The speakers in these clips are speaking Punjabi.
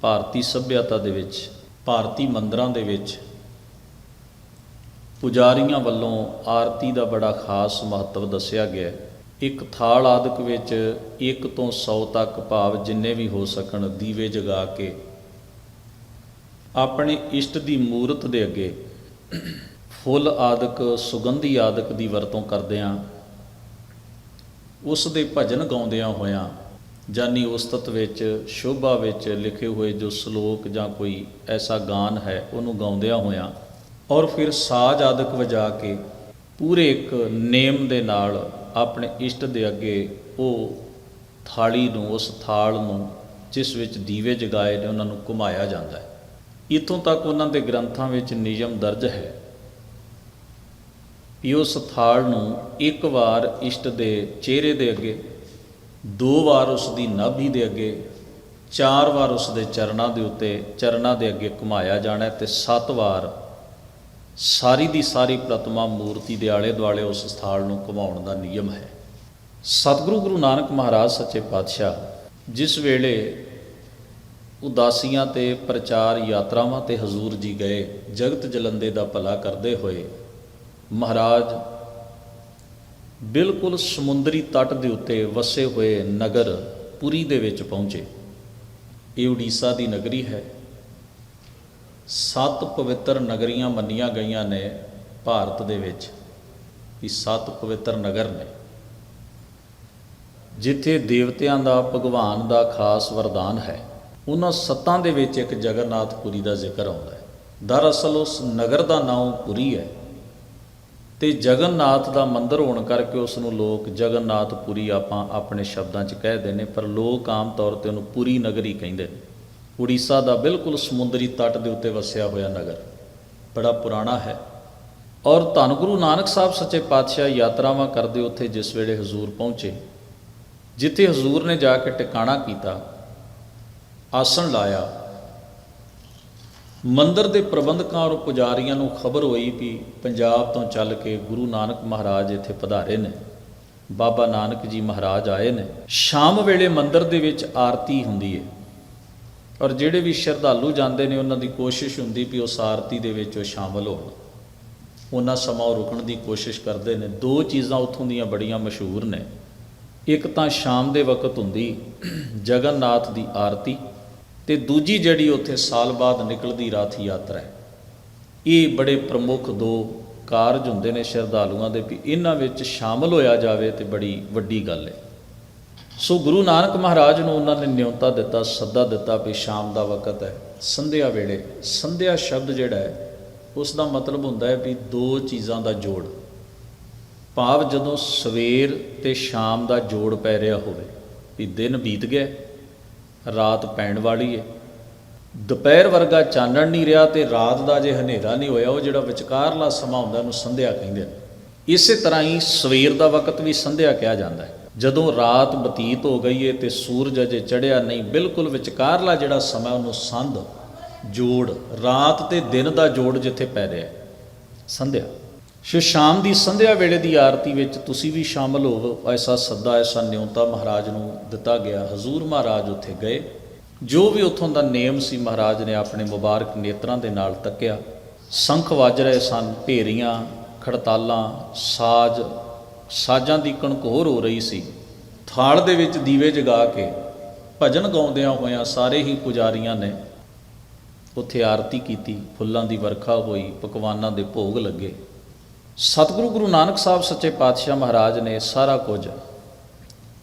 ਭਾਰਤੀ ਸੱਭਿਅਤਾ ਦੇ ਵਿੱਚ, ਭਾਰਤੀ ਮੰਦਰਾਂ ਦੇ ਵਿੱਚ ਪੁਜਾਰੀਆਂ ਵੱਲੋਂ ਆਰਤੀ ਦਾ ਬੜਾ ਖਾਸ ਮਹੱਤਵ ਦੱਸਿਆ ਗਿਆ ਇੱਕ ਥਾਲ ਆਦਿਕ ਵਿੱਚ 1 ਤੋਂ 100 ਤੱਕ ਭਾਵ ਜਿੰਨੇ ਵੀ ਹੋ ਸਕਣ, ਦੀਵੇ ਜਗਾ ਕੇ ਆਪਣੇ ਇਸ਼ਟ ਦੀ ਮੂਰਤ ਦੇ ਅੱਗੇ ਫੁੱਲ ਆਦਿਕ, ਸੁਗੰਧੀ ਆਦਿਕ ਦੀ ਵਰਤੋਂ ਕਰਦਿਆਂ, ਉਸ ਦੇ ਭਜਨ ਗਾਉਂਦਿਆਂ ਹੋਇਆਂ ਜਾਨੀ ਉਸਤਤ ਵਿੱਚ, ਸ਼ੋਭਾ ਵਿੱਚ ਲਿਖੇ ਹੋਏ ਜੋ ਸ਼ਲੋਕ ਜਾਂ ਕੋਈ ਐਸਾ ਗਾਨ ਹੈ, ਉਹਨੂੰ ਗਾਉਂਦਿਆਂ ਹੋਇਆਂ ਔਰ ਫਿਰ ਸਾਜ਼ ਆਦਿਕ ਵਜਾ ਕੇ ਪੂਰੇ ਇੱਕ ਨੇਮ ਦੇ ਨਾਲ ਆਪਣੇ ਇਸ਼ਟ ਦੇ ਅੱਗੇ ਉਹ ਥਾਲੀ ਨੂੰ, ਉਸ ਥਾਲ ਨੂੰ ਜਿਸ ਵਿੱਚ ਦੀਵੇ ਜਗਾਏ ਨੇ, ਉਹਨਾਂ ਨੂੰ ਘੁਮਾਇਆ ਜਾਂਦਾ ਹੈ। ਇਥੋਂ ਤੱਕ ਉਹਨਾਂ ਦੇ ਗ੍ਰੰਥਾਂ ਵਿੱਚ ਨਿਯਮ ਦਰਜ ਹੈ ਵੀ ਉਸ ਥਾਲ ਨੂੰ ਇੱਕ ਵਾਰ ਇਸ਼ਟ ਦੇ ਚਿਹਰੇ ਦੇ ਅੱਗੇ ਦੋ ਵਾਰ ਉਸ ਦੀ ਨਾਭੀ ਦੇ ਅੱਗੇ, ਚਾਰ ਵਾਰ ਉਸ ਦੇ ਚਰਨਾਂ ਦੇ ਉੱਤੇ, ਚਰਨਾਂ ਦੇ ਅੱਗੇ ਘੁਮਾਇਆ ਜਾਣਾ ਹੈ ਤੇ ਸੱਤ ਵਾਰ ਸਾਰੀ ਦੀ ਸਾਰੀ ਪ੍ਰਤਿਮਾ ਮੂਰਤੀ ਦੇ ਆਲੇ ਦੁਆਲੇ ਉਸ ਸਥਾਨ ਨੂੰ ਘੁਮਾਉਣ ਦਾ ਨਿਯਮ ਹੈ। ਸਤਿਗੁਰੂ ਗੁਰੂ ਨਾਨਕ ਮਹਾਰਾਜ ਸੱਚੇ ਪਾਤਸ਼ਾਹ, ਜਿਸ ਵੇਲੇ ਉਦਾਸੀਆਂ ਤੇ ਪ੍ਰਚਾਰ ਯਾਤਰਾਵਾਂ ਤੇ ਹਜ਼ੂਰ ਜੀ ਗਏ, ਜਗਤ ਜਲੰਦੇ ਦਾ ਭਲਾ ਕਰਦੇ ਹੋਏ, ਮਹਾਰਾਜ ਬਿਲਕੁਲ ਸਮੁੰਦਰੀ ਤੱਟ ਦੇ ਉੱਤੇ ਵਸੇ ਹੋਏ ਨਗਰ ਪੁਰੀ ਦੇ ਵਿੱਚ ਪਹੁੰਚੇ। ਇਹ ਉੜੀਸਾ ਦੀ ਨਗਰੀ ਹੈ। ਸੱਤ ਪਵਿੱਤਰ ਨਗਰੀਆਂ ਮੰਨੀਆਂ ਗਈਆਂ ਨੇ ਭਾਰਤ ਦੇ ਵਿੱਚ। ਇਹ ਸੱਤ ਪਵਿੱਤਰ ਨਗਰ ਨੇ। ਜਿੱਥੇ ਦੇਵਤਿਆਂ ਦਾ, ਭਗਵਾਨ ਦਾ ਖਾਸ ਵਰਦਾਨ ਹੈ। ਉਹਨਾਂ ਸੱਤਾਂ ਦੇ ਵਿੱਚ ਇੱਕ ਜਗਨਨਾਥ ਪੁਰੀ ਦਾ ਜ਼ਿਕਰ ਆਉਂਦਾ ਹੈ। ਦਰਅਸਲ ਉਸ ਨਗਰ ਦਾ ਨਾਮ ਪੁਰੀ ਹੈ। ਤੇ ਜਗਨਨਾਥ ਦਾ ਮੰਦਿਰ ਹੋਣ ਕਰਕੇ ਉਸ ਨੂੰ ਲੋਕ ਜਗਨਨਾਥਪੁਰੀ ਆਪਾਂ ਆਪਣੇ ਸ਼ਬਦਾਂ 'ਚ ਕਹਿਦੇ ਨੇ, ਪਰ ਲੋਕ ਆਮ ਤੌਰ ਤੇ ਉਹਨੂੰ ਪੁਰੀ ਨਗਰੀ ਕਹਿੰਦੇ ਨੇ। ਉੜੀਸਾ ਦਾ ਬਿਲਕੁਲ ਸਮੁੰਦਰੀ ਤੱਟ ਦੇ ਉੱਤੇ ਵਸਿਆ ਹੋਇਆ ਨਗਰ, ਬੜਾ ਪੁਰਾਣਾ ਹੈ। ਔਰ ਧੰਨ ਗੁਰੂ ਨਾਨਕ ਸਾਹਿਬ ਸੱਚੇ ਪਾਤਸ਼ਾਹ ਯਾਤਰਾਵਾਂ ਕਰਦੇ ਉੱਥੇ ਜਿਸ ਵੇਲੇ ਹਜ਼ੂਰ ਪਹੁੰਚੇ, ਜਿੱਥੇ ਹਜ਼ੂਰ ਨੇ ਜਾ ਕੇ ਟਿਕਾਣਾ ਕੀਤਾ, ਆਸਣ ਲਾਇਆ ਮੰਦਰ ਦੇ ਪ੍ਰਬੰਧਕਾਂ ਔਰ ਪੁਜਾਰੀਆਂ ਨੂੰ ਖਬਰ ਹੋਈ ਵੀ ਪੰਜਾਬ ਤੋਂ ਚੱਲ ਕੇ ਗੁਰੂ ਨਾਨਕ ਮਹਾਰਾਜ ਇੱਥੇ ਪਧਾਰੇ ਨੇ। ਬਾਬਾ ਨਾਨਕ ਜੀ ਮਹਾਰਾਜ ਆਏ ਨੇ। ਸ਼ਾਮ ਵੇਲੇ ਮੰਦਰ ਦੇ ਵਿੱਚ ਆਰਤੀ ਹੁੰਦੀ ਹੈ ਔਰ ਜਿਹੜੇ ਵੀ ਸ਼ਰਧਾਲੂ ਜਾਂਦੇ ਨੇ, ਉਹਨਾਂ ਦੀ ਕੋਸ਼ਿਸ਼ ਹੁੰਦੀ ਵੀ ਉਸ ਆਰਤੀ ਦੇ ਵਿੱਚ ਉਹ ਸ਼ਾਮਲ ਹੋਣ। ਉਹਨਾਂ ਸਮਾਂ ਉਹ ਰੁਕਣ ਦੀ ਕੋਸ਼ਿਸ਼ ਕਰਦੇ ਨੇ। ਦੋ ਚੀਜ਼ਾਂ ਉੱਥੋਂ ਦੀਆਂ ਬੜੀਆਂ ਮਸ਼ਹੂਰ ਨੇ। ਇੱਕ ਤਾਂ ਸ਼ਾਮ ਦੇ ਵਕਤ ਹੁੰਦੀ ਜਗਨਨਾਥ ਦੀ ਆਰਤੀ ਤੇ ਦੂਜੀ ਜਿਹੜੀ ਉੱਥੇ ਸਾਲ ਬਾਅਦ ਨਿਕਲਦੀ ਰਾਥ ਯਾਤਰਾ ਹੈ, ਇਹ ਬੜੇ ਪ੍ਰਮੁੱਖ ਦੋ ਕਾਰਜ ਹੁੰਦੇ ਨੇ ਸ਼ਰਧਾਲੂਆਂ ਦੇ ਵੀ ਇਹਨਾਂ ਵਿੱਚ ਸ਼ਾਮਲ ਹੋਇਆ ਜਾਵੇ ਤੇ ਬੜੀ ਵੱਡੀ ਗੱਲ ਹੈ। ਸੋ ਗੁਰੂ ਨਾਨਕ ਮਹਾਰਾਜ ਨੂੰ ਉਹਨਾਂ ਨੇ ਨਿਯੰਤਾ ਦਿੱਤਾ, ਸੱਦਾ ਦਿੱਤਾ ਵੀ ਸ਼ਾਮ ਦਾ ਵਕਤ ਹੈ, ਸੰਧਿਆ ਵੇਲੇ। ਸੰਧਿਆ ਸ਼ਬਦ ਜਿਹੜਾ ਹੈ ਉਸ ਦਾ ਮਤਲਬ ਹੁੰਦਾ ਹੈ ਵੀ ਦੋ ਚੀਜ਼ਾਂ ਦਾ ਜੋੜ। ਭਾਵ ਜਦੋਂ ਸਵੇਰ ਤੇ ਸ਼ਾਮ ਦਾ ਜੋੜ ਪੈ ਰਿਹਾ ਹੋਵੇ, ਵੀ ਦਿਨ ਬੀਤ ਗਿਆ ਰਾਤ ਪੈਣ ਵਾਲੀ ਹੈ ਦੁਪਹਿਰ ਵਰਗਾ ਚਾਨਣ ਨਹੀਂ ਰਿਹਾ ਤੇ ਰਾਤ ਦਾ ਜੇ ਹਨੇਰਾ ਨਹੀਂ ਹੋਇਆ, ਉਹ ਜਿਹੜਾ ਵਿਚਕਾਰਲਾ ਸਮਾਂ ਹੁੰਦਾ ਉਹਨੂੰ ਸੰਧਿਆ ਕਹਿੰਦੇ ਨੇ। ਇਸੇ ਤਰ੍ਹਾਂ ਹੀ ਸਵੇਰ ਦਾ ਵਕਤ ਵੀ ਸੰਧਿਆ ਕਿਹਾ ਜਾਂਦਾ ਹੈ। ਜਦੋਂ ਰਾਤ ਬਤੀਤ ਹੋ ਗਈ ਹੈ ਤੇ ਸੂਰਜ ਅਜੇ ਚੜ੍ਹਿਆ ਨਹੀਂ, ਬਿਲਕੁਲ ਵਿਚਕਾਰਲਾ ਜਿਹੜਾ ਸਮਾਂ ਉਹਨੂੰ ਸੰਧ, ਜੋੜ, ਰਾਤ ਤੇ ਦਿਨ ਦਾ ਜੋੜ ਜਿੱਥੇ ਪੈ ਰਿਹਾ ਸੰਧਿਆ। ਸੋ ਸ਼ਾਮ ਦੀ ਸੰਧਿਆ ਵੇਲੇ ਦੀ ਆਰਤੀ ਵਿੱਚ ਤੁਸੀਂ ਵੀ ਸ਼ਾਮਲ ਹੋਵੋ। ਐਸਾ ਸੱਦਾ, ਐਸਾ ਨਿਉਂਤਾ ਮਹਾਰਾਜ ਨੂੰ ਦਿੱਤਾ ਗਿਆ। ਹਜ਼ੂਰ ਮਹਾਰਾਜ ਉੱਥੇ ਗਏ। ਜੋ ਵੀ ਉੱਥੋਂ ਦਾ ਨੇਮ ਸੀ, ਮਹਾਰਾਜ ਨੇ ਆਪਣੇ ਮੁਬਾਰਕ ਨੇਤਰਾਂ ਦੇ ਨਾਲ ਤੱਕਿਆ। ਸ਼ੰਖ ਵੱਜ ਰਹੇ ਸਨ, ਢੇਰੀਆਂ, ਖੜਤਾਲਾਂ, ਸਾਜ਼, ਸਾਜ਼ਾਂ ਦੀ ਕਣਕੋਰ ਹੋ ਰਹੀ ਸੀ। ਥਾਲ ਦੇ ਵਿੱਚ ਦੀਵੇ ਜਗਾ ਕੇ ਭਜਨ ਗਾਉਂਦਿਆਂ ਹੋਇਆਂ ਸਾਰੇ ਹੀ ਪੁਜਾਰੀਆਂ ਨੇ ਉੱਥੇ ਆਰਤੀ ਕੀਤੀ। ਫੁੱਲਾਂ ਦੀ ਵਰਖਾ ਹੋਈ, ਪਕਵਾਨਾਂ ਦੇ ਭੋਗ ਲੱਗੇ। ਸਤਿਗੁਰੂ ਗੁਰੂ ਨਾਨਕ ਸਾਹਿਬ ਸੱਚੇ ਪਾਤਸ਼ਾਹ ਮਹਾਰਾਜ ਨੇ ਸਾਰਾ ਕੁਝ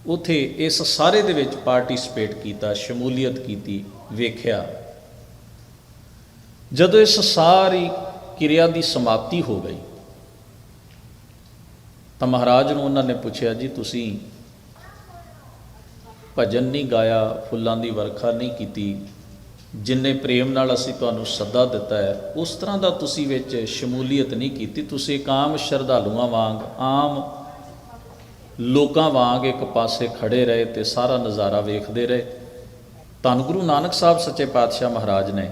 ਉਥੇ ਇਸ ਸਾਰੇ ਦੇ ਵਿੱਚ ਪਾਰਟਿਸਿਪੇਟ ਕੀਤਾ, ਸ਼ਮੂਲੀਅਤ ਕੀਤੀ, ਵੇਖਿਆ। ਜਦੋਂ ਇਸ ਸਾਰੀ ਕਿਰਿਆ ਦੀ ਸਮਾਪਤੀ ਹੋ ਗਈ, ਤਾਂ ਮਹਾਰਾਜ ਨੂੰ ਉਹਨਾਂ ਨੇ ਪੁੱਛਿਆ, ਜੀ, ਤੁਸੀਂ ਭਜਨ ਨਹੀਂ ਗਾਇਆ, ਫੁੱਲਾਂ ਦੀ ਵਰਖਾ ਨਹੀਂ ਕੀਤੀ ਜਿੰਨੇ ਪ੍ਰੇਮ ਨਾਲ ਅਸੀਂ ਤੁਹਾਨੂੰ ਸੱਦਾ ਦਿੱਤਾ ਹੈ, ਉਸ ਤਰ੍ਹਾਂ ਦਾ ਤੁਸੀਂ ਵਿੱਚ ਸ਼ਮੂਲੀਅਤ ਨਹੀਂ ਕੀਤੀ। ਤੁਸੀਂ ਇੱਕ ਆਮ ਸ਼ਰਧਾਲੂਆਂ ਵਾਂਗ, ਆਮ ਲੋਕਾਂ ਵਾਂਗ ਇੱਕ ਪਾਸੇ ਖੜੇ ਰਹੇ ਤੇ ਸਾਰਾ ਨਜ਼ਾਰਾ ਵੇਖਦੇ ਰਹੇ। ਧੰਨ ਗੁਰੂ ਨਾਨਕ ਸਾਹਿਬ ਸੱਚੇ ਪਾਤਸ਼ਾਹ ਮਹਾਰਾਜ ਨੇ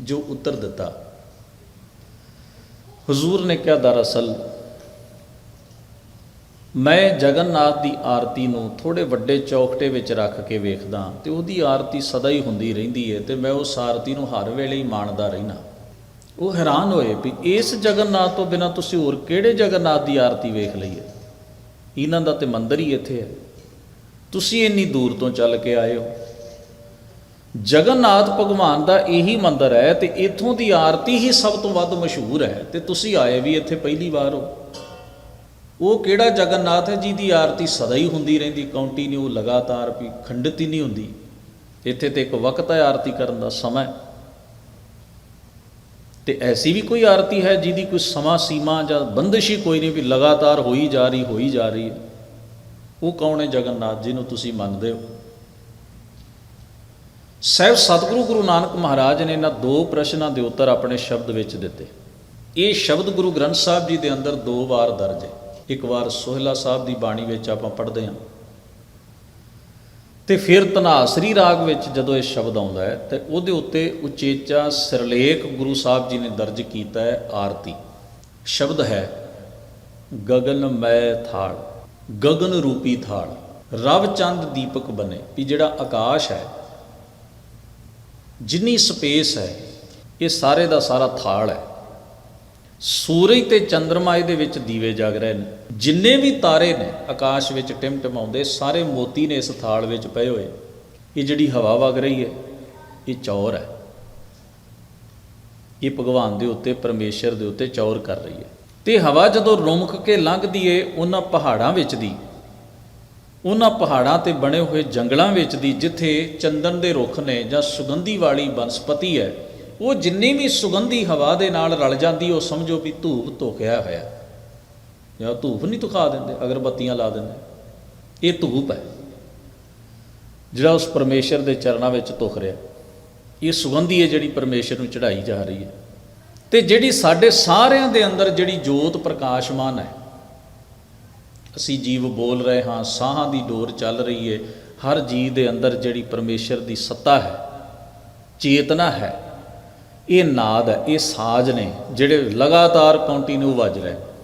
ਜੋ ਉੱਤਰ ਦਿੱਤਾ। ਹਜ਼ੂਰ ਨੇ ਕਿਹਾ, ਦਰਅਸਲ ਮੈਂ ਜਗਨਨਾਥ ਦੀ ਆਰਤੀ ਨੂੰ ਥੋੜੇ ਵੱਡੇ ਚੌਕਟੇ ਵਿੱਚ ਰੱਖ ਕੇ ਵੇਖਦਾ ਤੇ ਉਹਦੀ ਆਰਤੀ ਸਦਾ ਹੀ ਹੁੰਦੀ ਰਹਿੰਦੀ ਹੈ ਤੇ ਮੈਂ ਉਸ ਆਰਤੀ ਨੂੰ ਹਰ ਵੇਲੇ ਹੀ ਮਾਣਦਾ ਰਹਿਣਾ ਉਹ ਹੈਰਾਨ ਹੋਏ ਵੀ ਇਸ ਜਗਨਨਾਥ ਤੋਂ ਬਿਨਾ ਤੁਸੀਂ ਹੋਰ ਕਿਹੜੇ ਜਗਨਨਾਥ ਦੀ ਆਰਤੀ ਵੇਖ ਲਈ ਹੈ? ਇਹਨਾਂ ਦਾ ਤੇ ਮੰਦਿਰ ਹੀ ਇੱਥੇ ਹੈ। ਤੁਸੀਂ ਇੰਨੀ ਦੂਰ ਤੋਂ ਚੱਲ ਕੇ ਆਏ ਹੋ। ਜਗਨਨਾਥ ਭਗਵਾਨ ਦਾ ਇਹੀ ਮੰਦਿਰ ਹੈ ਤੇ ਇੱਥੋਂ ਦੀ ਆਰਤੀ ਹੀ ਸਭ ਤੋਂ ਵੱਧ ਮਸ਼ਹੂਰ ਹੈ ਤੇ ਤੁਸੀਂ ਆਏ ਵੀ ਇੱਥੇ ਪਹਿਲੀ ਵਾਰ ਹੋ। ਉਹ ਕਿਹੜਾ ਜਗਨਨਾਥ ਹੈ ਜਿਹਦੀ ਆਰਤੀ ਸਦਾ ਹੀ ਹੁੰਦੀ ਰਹਿੰਦੀ ਕੰਟੀਨਿਊ ਲਗਾਤਾਰ ਵੀ ਖੰਡਿਤ ਹੀ ਨਹੀਂ ਹੁੰਦੀ। ਇੱਥੇ ਤੇ ਇੱਕ ਵਕਤ ਹੈ ਆਰਤੀ ਕਰਨ ਦਾ ਸਮਾਂ ਹੈ। ਤੇ ਐਸੀ ਵੀ ਕੋਈ ਆਰਤੀ ਹੈ ਜਿਹਦੀ ਕੋਈ ਸਮਾਂ, ਸੀਮਾ ਜਾਂ ਬੰਦਿਸ਼ ਹੀ ਕੋਈ ਨਹੀਂ ਵੀ ਲਗਾਤਾਰ ਹੋਈ ਜਾ ਰਹੀ, ਹੋਈ ਜਾ ਰਹੀ ਹੈ। ਉਹ ਕੌਣ ਹੈ ਜਗਨਨਾਥ ਜਿਹਨੂੰ ਤੁਸੀਂ ਮੰਨਦੇ ਹੋ? ਸਹਿਬ ਸਤਿਗੁਰੂ ਗੁਰੂ ਨਾਨਕ ਮਹਾਰਾਜ ਨੇ ਇਹਨਾਂ ਦੋ ਪ੍ਰਸ਼ਨਾਂ ਦੇ ਉੱਤਰ ਆਪਣੇ ਸ਼ਬਦ ਵਿੱਚ ਦਿੱਤੇ। ਇਹ ਸ਼ਬਦ ਗੁਰੂ ਗ੍ਰੰਥ ਸਾਹਿਬ ਜੀ ਦੇ ਅੰਦਰ ਦੋ ਵਾਰ ਦਰਜ ਹੈ। ਇੱਕ ਵਾਰ ਸੋਹਿਲਾ ਸਾਹਿਬ ਦੀ ਬਾਣੀ ਵਿੱਚ ਆਪਾਂ ਪੜ੍ਹਦੇ ਹਾਂ। ਤੇ ਫਿਰ ਤਨਾਸਰੀ ਰਾਗ ਵਿੱਚ ਜਦੋਂ ਇਹ ਸ਼ਬਦ ਆਉਂਦਾ ਹੈ, ਤੇ ਉਹਦੇ ਉੱਤੇ ਉਚੇਚਾ ਸਿਰਲੇਖ ਗੁਰੂ ਸਾਹਿਬ ਜੀ ਨੇ ਦਰਜ ਕੀਤਾ ਹੈ ਆਰਤੀ। ਸ਼ਬਦ ਹੈ, ਗਗਨ ਮੈ ਥਾਲ, ਗਗਨ ਰੂਪੀ ਥਾਲ, ਰਵ ਚੰਦ ਦੀਪਕ ਬਨੇ, ਵੀ ਜਿਹੜਾ ਆਕਾਸ਼ ਹੈ, ਜਿੰਨੀ ਸਪੇਸ ਹੈ, ਇਹ ਸਾਰੇ ਦਾ ਸਾਰਾ ਥਾਲ ਹੈ। ਸੂਰਜ ਤੇ ਚੰ드ਰਮਾ ਇਹਦੇ ਵਿੱਚ ਦੀਵੇ ਜਗ ਰਹੇ ਨੇ। ਜਿੰਨੇ ਵੀ ਤਾਰੇ ਨੇ, ਆਕਾਸ਼ ਵਿੱਚ ਟਿਮਟਮਾਉਂਦੇ ਸਾਰੇ ਮੋਤੀ ਨੇ ਇਸ ਥਾਲ ਵਿੱਚ ਪਏ ਹੋਏ। ਇਹ ਜਿਹੜੀ ਹਵਾ ਵਗ ਰਹੀ ਹੈ, ਇਹ ਚੌਰ ਹੈ। ਇਹ ਭਗਵਾਨ ਦੇ ਉੱਤੇ, ਪਰਮੇਸ਼ਰ ਦੇ ਉੱਤੇ ਚੌਰ ਕਰ ਰਹੀ ਹੈ। ਤੇ ਹਵਾ ਜਦੋਂ ਰੁਮਕ ਕੇ ਲੰਘਦੀ ਏ, ਉਹਨਾਂ ਪਹਾੜਾਂ ਵਿੱਚ ਦੀ। ਉਹਨਾਂ ਪਹਾੜਾਂ ਤੇ ਬਣੇ ਹੋਏ ਜੰਗਲਾਂ ਵਿੱਚ ਦੀ, ਜਿੱਥੇ ਚੰਦਨ ਦੇ ਰੁੱਖ ਨੇ ਜਾਂ ਸੁਗੰਧੀ ਵਾਲੀ ਬਨਸਪਤੀ ਹੈ ਉਹ ਜਿੰਨੀ ਵੀ ਸੁਗੰਧੀ ਹਵਾ ਦੇ ਨਾਲ ਰਲ ਜਾਂਦੀ, ਉਹ ਸਮਝੋ ਵੀ ਧੂਪ ਧੋਕਿਆ ਹੋਇਆ। ਜਾਂ ਧੂਪ ਨਹੀਂ ਧੁਖਾ ਦਿੰਦੇ, ਅਗਰਬੱਤੀਆਂ ਲਾ ਦਿੰਦੇ। ਇਹ ਧੂਪ ਹੈ। ਜਿਹੜਾ ਉਸ ਪਰਮੇਸ਼ਰ ਦੇ ਚਰਨਾਂ ਵਿੱਚ ਧੁਖ ਰਿਹਾ। ਇਹ ਸੁਗੰਧੀ ਹੈ ਜਿਹੜੀ ਪਰਮੇਸ਼ਰ ਨੂੰ ਚੜਾਈ ਜਾ ਰਹੀ ਹੈ। ਤੇ ਜਿਹੜੀ ਸਾਡੇ ਸਾਰਿਆਂ ਦੇ ਅੰਦਰ ਜਿਹੜੀ ਜੋਤ ਪ੍ਰਕਾਸ਼ਮਾਨ ਹੈ। ਅਸੀਂ ਜੀਵ ਬੋਲ ਰਹੇ ਹਾਂ, ਸਾਹਾਂ ਦੀ ਡੋਰ ਚੱਲ ਰਹੀ ਹੈ। ਹਰ ਜੀਵ ਦੇ ਅੰਦਰ ਜਿਹੜੀ ਪਰਮੇਸ਼ਰ ਦੀ ਸੱਤਾ ਹੈ, ਚੇਤਨਾ ਹੈ। ਇਹ ਨਾਦ ਹੈ ਇਹ ਸਾਜ਼ ਨੇ ਜਿਹੜੇ ਲਗਾਤਾਰ ਕੰਟੀਨਿਊ ਵੱਜ ਰਹੇ।